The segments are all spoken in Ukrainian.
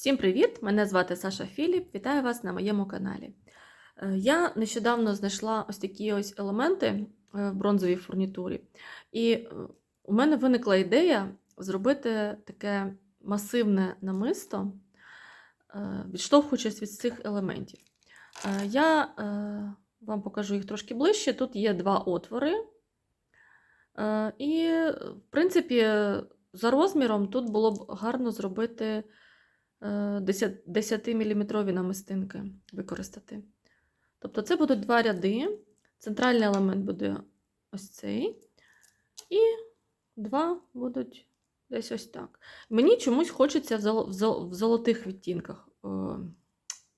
Всім привіт! Мене звати Саша Філіп. Вітаю вас на моєму каналі. Е, Я нещодавно знайшла ось такі ось елементи е, в бронзовій фурнітурі. І е, у мене виникла ідея зробити таке масивне намисто, відштовхуючись від цих елементів. Я вам покажу їх трошки ближче. Тут є два отвори. І, в принципі, за розміром тут було б гарно зробити 10-мм намистинки використати. Тобто це будуть два ряди. Центральний елемент буде ось цей. І два будуть десь ось так. Мені чомусь хочеться в зол- в зол- в золотих відтінках. е,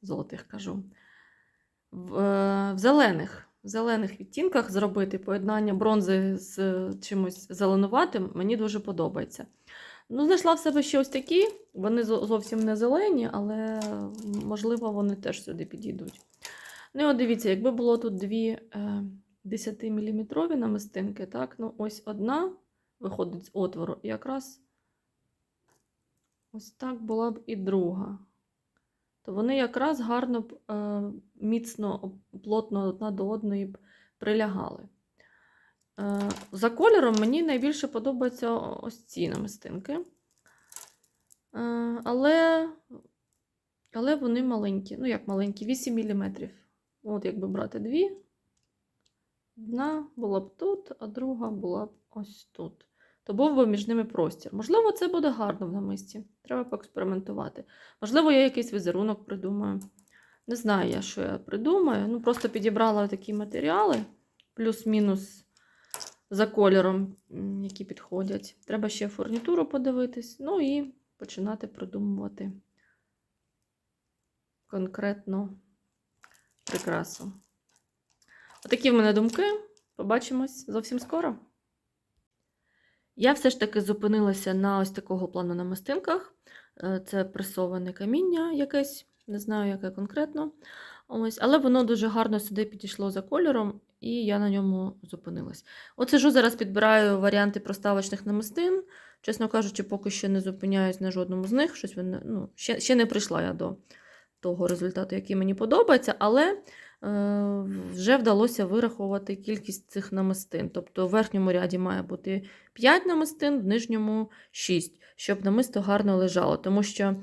Золотих кажу. Е, в зелених. В зелених відтінках зробити поєднання бронзи з чимось зеленуватим мені дуже подобається. Ну, знайшла в себе ще ось такі. Вони зовсім не зелені, але можливо вони теж сюди підійдуть. Ну, і от дивіться, якби було тут дві е, 10-мм намистинки, так, ну ось одна виходить з отвору, і якраз ось так була б і друга. То вони якраз гарно б, е, міцно, плотно одна до одної б прилягали. Е, За кольором мені найбільше подобаються ось ці намистинки. Е, Але, але вони маленькі. Ну, як маленькі, 8 мм. От якби брати дві. Одна була б тут, а друга була б ось тут. То був би між ними простір. Можливо, це буде гарно в намисті. Треба поекспериментувати. Можливо, я якийсь візерунок придумаю. Не знаю я, що я придумаю. Ну, просто підібрала такі матеріали, плюс-мінус за кольором, які підходять. Треба ще фурнітуру подивитись, ну і починати придумувати конкретно прикрасу. Отакі в мене думки. Побачимось зовсім скоро. Я все ж таки зупинилася на ось такого плану намистинках. Е, Це пресоване каміння якесь, не знаю, яке конкретно. Ось, але воно дуже гарно сюди підійшло за кольором, і я на ньому зупинилась. От сижу зараз підбираю варіанти проставочних намистин. Чесно кажучи, поки ще не зупиняюсь на жодному з них. Щось вони, ну, ще, ще не прийшла я до того результату, який мені подобається, але вже вдалося вирахувати кількість цих намистин. Тобто в верхньому ряді має бути 5 намистин, в нижньому 6, щоб намисто гарно лежало. Тому що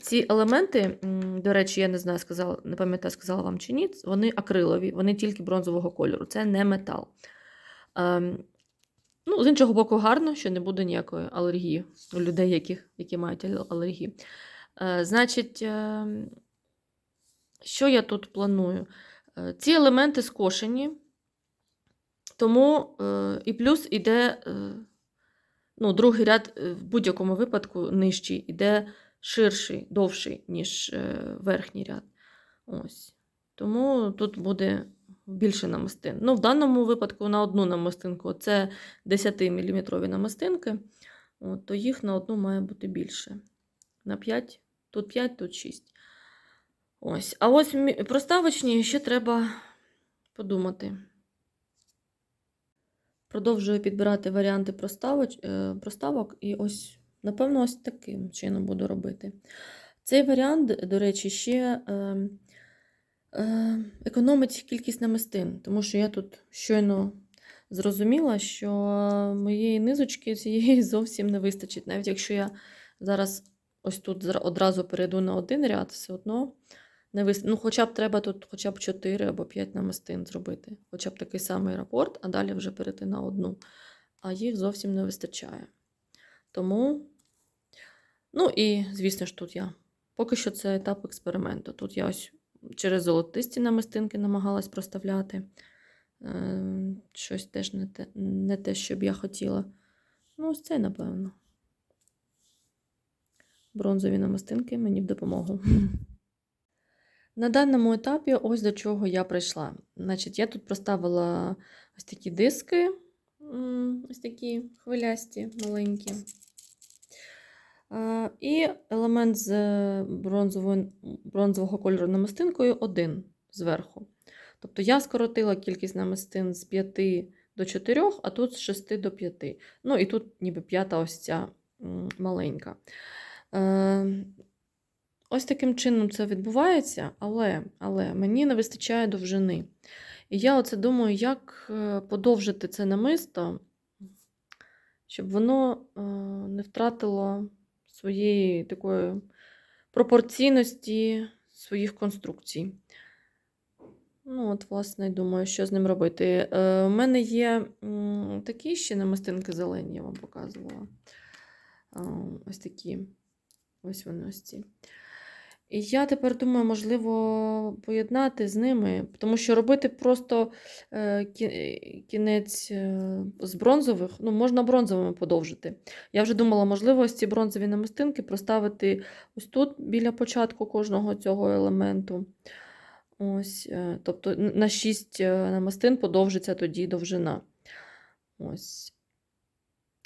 ці елементи, до речі, я не знаю, сказала, не пам'ятаю, сказала вам чи ні, вони акрилові, вони тільки бронзового кольору, це не метал. Ем, ну, з іншого боку, гарно, що не буде ніякої алергії у людей, яких, які мають ал- алергію. Е, значить, е, що я тут планую? Е, ці елементи скошені, тому е, і плюс іде е, ну, другий ряд в будь-якому випадку нижчий, іде ширший, довший, ніж верхній ряд. Ось. Тому тут буде більше намистин. Ну, в даному випадку на одну намистинку це 10-мм намистинки, то їх на одну має бути більше. На 5, тут 5, тут 6. Ось. А ось мі- проставочні ще треба подумати. Продовжую підбирати варіанти проставоч, е, проставок, і ось, напевно, ось таким чином буду робити. Цей варіант, до речі, ще е, е, економить кількість намистин, тому що я тут щойно зрозуміла, що моєї низочки цієї зовсім не вистачить. Навіть якщо я зараз ось тут одразу перейду на один ряд, все одно не вис... Ну, хоча б треба тут хоча б 4 або 5 намистин зробити. Хоча б такий самий рапорт, а далі вже перейти на одну. А їх зовсім не вистачає. Тому, ну і, звісно ж, тут я. Поки що це етап експерименту. Тут я ось через золотисті намистинки намагалась проставляти. Е, щось теж не те, не те, що б я хотіла. Ну, ось це, напевно. Бронзові намистинки мені в допомогу. На даному етапі ось до чого я прийшла. Значить, я тут проставила ось такі диски, ось такі хвилясті, маленькі. Е, І елемент з бронзового кольору намистинкою один зверху. Тобто я скоротила кількість намистин з 5 до 4, а тут з 6 до 5. Ну і тут ніби п'ята ось ця маленька. Е, ось таким чином це відбувається, але, але мені не вистачає довжини. І я оце думаю, як е, подовжити це намисто, щоб воно е, не втратило своєї такої пропорційності своїх конструкцій. Ну, от, власне, думаю, що з ним робити. Е, У мене є такі ще намистинки зелені, я вам показувала. Е, Ось такі. Ось вони ось ці. І я тепер думаю, можливо, поєднати з ними, тому що робити просто е, кінець е, з бронзових, ну, можна бронзовими подовжити. Я вже думала, можливо, ось ці бронзові намистинки проставити ось тут біля початку кожного цього елементу. Ось, е, тобто на 6 намистин подовжиться тоді довжина. Ось.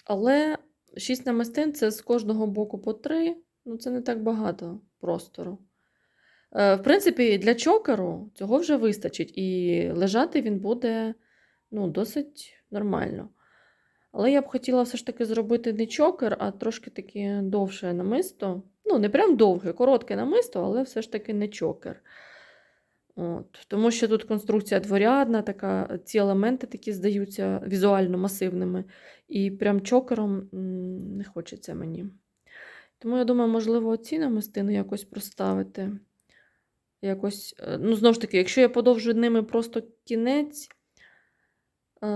Але 6 намистин це з кожного боку по 3, ну це не так багато простору. Е, В принципі, для чокеру цього вже вистачить, і лежати він буде ну, досить нормально. Але я б хотіла все ж таки зробити не чокер, а трошки таке довше намисто. Ну, не прям довге, коротке намисто, але все ж таки не чокер. От. Тому що тут конструкція дворядна, така, ці елементи такі здаються візуально масивними. І прям чокером не хочеться мені. Тому я думаю, можливо, ці намистини якось проставити. Якось, е, ну, знову ж таки, якщо я подовжу ними просто кінець, е,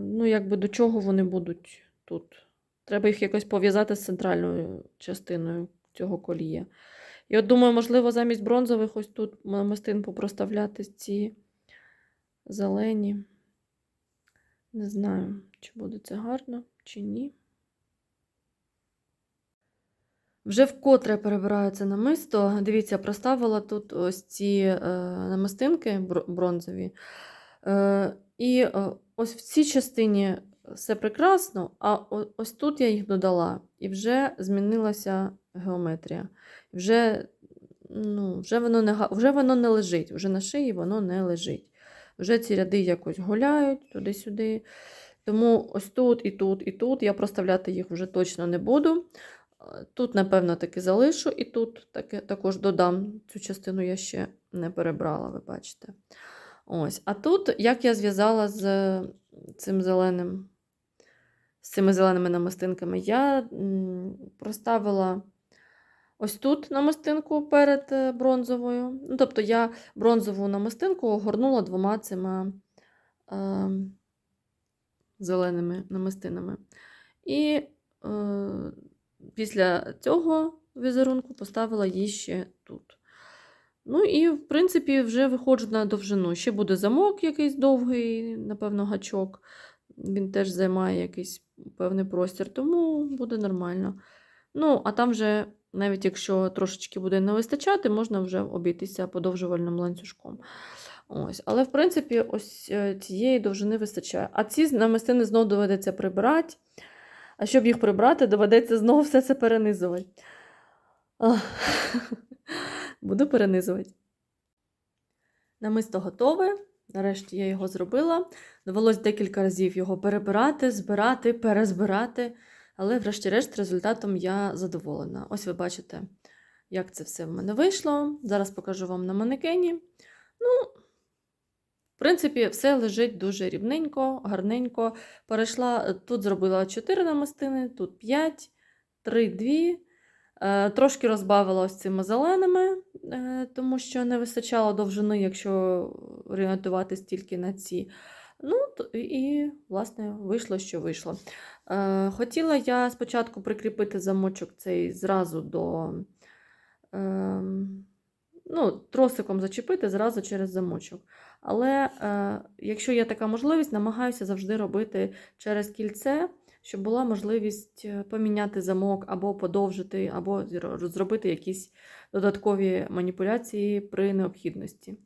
ну, якби до чого вони будуть тут? Треба їх якось пов'язати з центральною частиною цього колія. І от думаю, можливо, замість бронзових ось тут намистин попроставляти ці зелені. Не знаю, чи буде це гарно, чи ні. Вже вкотре перебираю це намисто. Дивіться, проставила тут ось ці е, намистинки бронзові. Е, і е, ось в цій частині все прекрасно, а ось тут я їх додала, і вже змінилася геометрія. Вже, ну, вже, воно не, вже воно не лежить, вже на шиї воно не лежить. Вже ці ряди якось гуляють туди-сюди. Тому ось тут, і тут, і тут я проставляти їх вже точно не буду. Тут, напевно, таки залишу, і тут таки, також додам. Цю частину я ще не перебрала, ви бачите. Ось. А тут, як я зв'язала з цим зеленим, з цими зеленими намистинками, я проставила ось тут намистинку перед е, бронзовою. Ну, тобто я бронзову намистинку огорнула двома цими е, зеленими намистинами. І е, після цього візерунку поставила її ще тут. Ну і, в принципі, вже виходжу на довжину. Ще буде замок якийсь довгий, напевно, гачок. Він теж займає якийсь певний простір, тому буде нормально. Ну, а там вже, навіть якщо трошечки буде не вистачати, можна вже обійтися подовжувальним ланцюжком. Ось. Але, в принципі, ось е, цієї довжини вистачає. А ці намистини знову доведеться прибирати. А щоб їх прибрати, доведеться знову все це перенизувати. Буду перенизувати. Намисто готове. Нарешті я його зробила. Довелось декілька разів його перебирати, збирати, перезбирати. Але, врешті-решт, результатом я задоволена. Ось ви бачите, як це все в мене вийшло. Зараз покажу вам на манекені. Ну, в принципі, все лежить дуже рівненько, гарненько. Перейшла, тут зробила 4 намистини, тут 5, 3, 2. Е, Трошки розбавила ось цими зеленими, е, тому що не вистачало довжини, якщо орієнтуватись тільки на ці. Ну, і, власне, вийшло, що вийшло. Е, Хотіла я спочатку прикріпити замочок цей зразу до. ем, Ну, тросиком зачепити зразу через замочок. Але е, якщо є така можливість, намагаюся завжди робити через кільце, щоб була можливість е, поміняти замок або подовжити, або зро- зробити якісь додаткові маніпуляції при необхідності.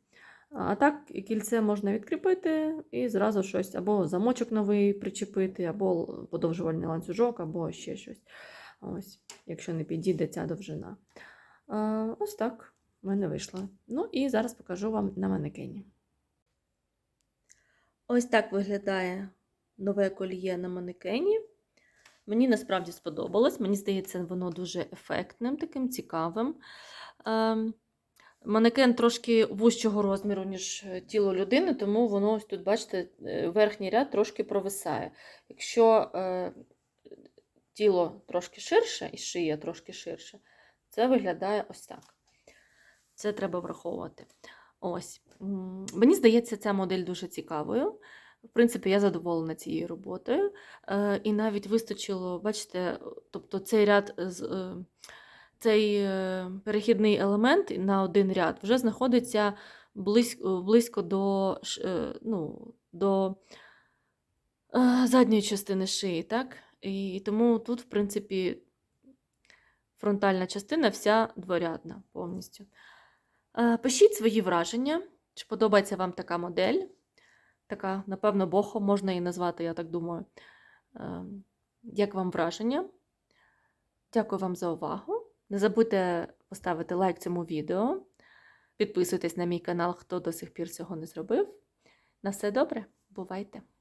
А так, кільце можна відкріпити і зразу щось, або замочок новий причепити, або подовжувальний ланцюжок, або ще щось. Ось, якщо не підійде ця довжина. Е, Ось так в мене вийшло. Ну і зараз покажу вам на манекені. Ось так виглядає нове коліє на манекені. Мені насправді сподобалось. Мені здається, воно дуже ефектним, таким цікавим. Ем, Манекен трошки вужчого розміру, ніж е, тіло людини, тому воно ось тут, бачите, е, верхній ряд трошки провисає. Якщо е, тіло трошки ширше і шия трошки ширше, це виглядає ось так. Це треба враховувати. Ось. Мені здається, ця модель дуже цікавою. В принципі, я задоволена цією роботою. Е, І навіть вистачило, бачите, тобто цей ряд е, Цей е, перехідний елемент на один ряд вже знаходиться близько, близько до, ну, до задньої частини шиї, так? І тому тут, в принципі, фронтальна частина вся дворядна повністю. Е, Пишіть свої враження, чи подобається вам така модель. Така, напевно, бохо можна її назвати, я так думаю. Е, Як вам враження? Дякую вам за увагу. Не забудьте поставити лайк цьому відео. Підписуйтесь на мій канал, хто до сих пір цього не зробив. На все добре, бувайте!